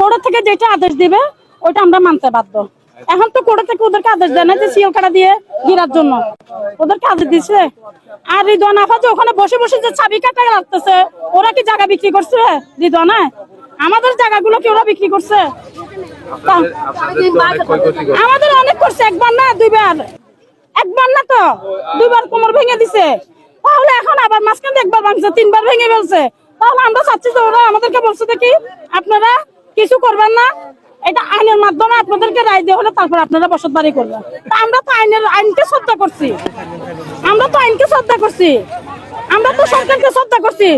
Court থেকে যেটা আদেশ দিবে, ওইটা আমরা মানতে বাধ্য। এখন তো কোর্ট থেকে ওদেরকে আদেশ দেয় না যে সিএল কাটা দিয়ে গিরার জন্য। ওদেরকে আদেশ দিছে। আর রিদওয়ান আফা যে ওখানে বসে বসে যে চাবি কাটা রাখতেছে, ওরা কি জায়গা বিক্রি করছে রিদওয়ানা? আমাদের জায়গাগুলো কি ওরা বিক্রি করছে। আমাদের অনেক করছে, একবার না, দুইবার। একবার না তো, দুইবার কোমর ভেঙে দিছে। তাহলে এখন আবার মাঝখানে একবার ভাঙছে, তিনবার ভেঙে ফেলছে। তাহলে আমরা চাচ্ছি যে ওরা আমাদেরকে বলছে দেখি, আপনারা কিছু করবেন না। এটা আইনের মাধ্যমে আপনাদেরকে রায় দেওয়া হলে তারপর আপনারা বসত বাড়ি করবেন। আমরা তো আইনের, আইনকে শ্রদ্ধা করছি। আমরা তো আইনকে শ্রদ্ধা করছি। আমরা তো সরকারকে শ্রদ্ধা করছি।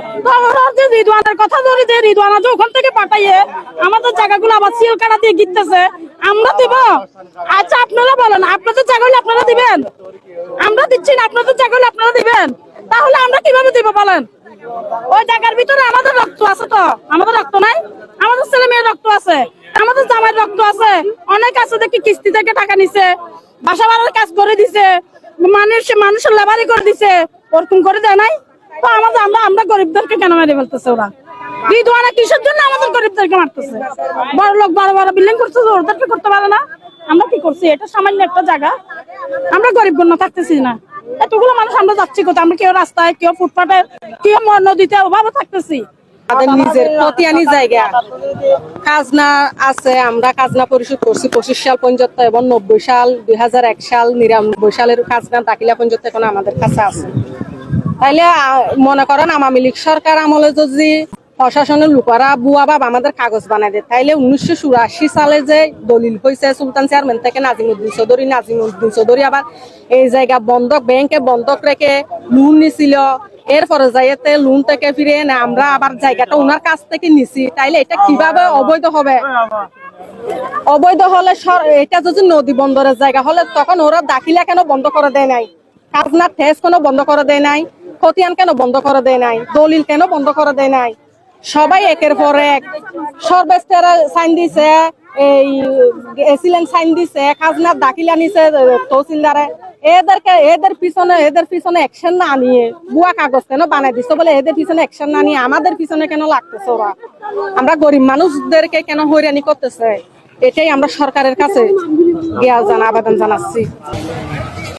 তো রিদওয়ানের কথা ধরে, যে রিদওয়ানা যে ওখান থেকে পাঠাইয়ে আমাদের জায়গাগুলো আবার সিল কাটা দিয়ে গিতেছে আমরা দিব। আচ্ছা আপনারা বলেন, আপনাদের জায়গাগুলো আপনারা দিবেন? আমরা দিচ্ছি না, আপনাদের জায়গাগুলো আপনারা দিবেন? তাহলে আমরা কীভাবে দিব বলেন? ওই জায়গার ভিতরে আমাদের রক্ত আছে তো। আমাদের রক্ত নাই? আমাদের ছেলে মেয়ের রক্ত আছে। আমাদের জামাইয়ের রক্ত আছে। অনেক আছে দেখি কিস্তি থেকে টাকা নিছে। বাসা বাড়ার কাজ করে দিছে। মানুষ মানুষের লেবারি করে দিছে। ওরকম করে দেয় নাই? তো আমাদের আমরা আমরা গরিবদেরকে কেন মেরে ফেলতেছে ওরা? বিধবানা কিসের জন্য আমাদের গরিবদেরকে মারতেছে? বড় লোক বড় বড় বিল্ডিং করতেছে, ওদেরকে করতে পারে না। আমরা কি করছি? এটা সামান্য একটা জায়গা। আমরা গরিব গণ্য থাকতেছি না। এতগুলো মানুষ আমরা যাচ্ছি কোথায়? আমরা কেউ রাস্তায় কেউ ফুটপাতে কেউ নদীতে অভাবে থাকতেছি। আমাদের নিজের খতিয়ানি জায়গা। খাজনা আছে আমরা খাজনা পরিশোধ করছি পঁচিশ সাল পর্যন্ত এবং নব্বই সাল দুই হাজার এক সাল নিরানব্বই সালের খাজনা দাখিলা পর্যন্ত এখন আমাদের কাছে আছে। তাইলে মনে করেন আওয়ামী লীগ সরকার আমলে যদি প্রশাসনের লোকেরা বুয়া বাবা আমাদের কাগজ বানাই দেয়। তাইলে উনিশশো চুরাশি সালে যে দলিল হয়েছে সুলতান চেয়ারম্যান থেকে নাজিমুদ্দিন চৌধুরী নাজিমুদ্দিন চৌধুরী আবার এই জায়গা বন্ধক, ব্যাংকে বন্ধক রেখে লোন নিছিল। এরপরে যাইতে লোন থেকে ফিরে এনে আমরা আবার জায়গাটা ওনার কাছ থেকে নিছি। তাইলে এটা কীভাবে অবৈধ হবে? অবৈধ হলে এটা যদি নদী বন্দরের জায়গা হলে তখন ওরা দাখিলা কেন বন্ধ করে দেয় নাই? খাজনা ঠেস কেন বন্ধ করে দেয় নাই? খতিয়ান কেন বন্ধ করে দেয় নাই? দলিল কেন বন্ধ করে দেয় নাই? সবাই একের পর এক। সর্বেস্টার সাইন দিছে, এই এসিলেন সাইন দিছে, খাজনার দাখিলা নিছে তহসিলদারে। এদেরকে এদের পিছনে এদের পিছনে অ্যাকশন না নিয়ে বুয়া কাগজ কেন বানাই দিচ্ছে বলে এদের পিছনে অ্যাকশন না নিয়ে আমাদের পিছনে কেন লাগতেছে ওরা? আমরা গরিব মানুষদেরকে কেন হয়রানি করতেছে? এটাই আমরা সরকারের কাছে গিয়া জানা, আবেদন জানাচ্ছি।